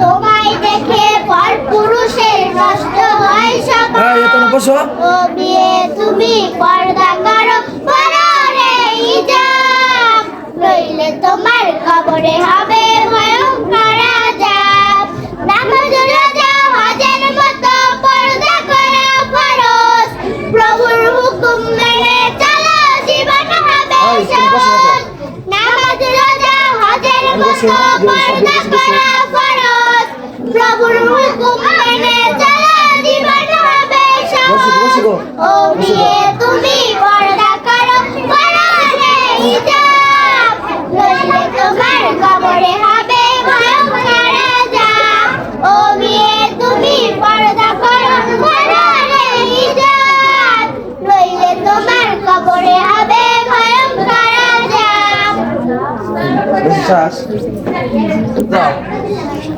তোমায় দেখে পর পুরুষের নষ্ট হয় সব হ্যাঁ এত বসো। তুমি আছে This is us. No.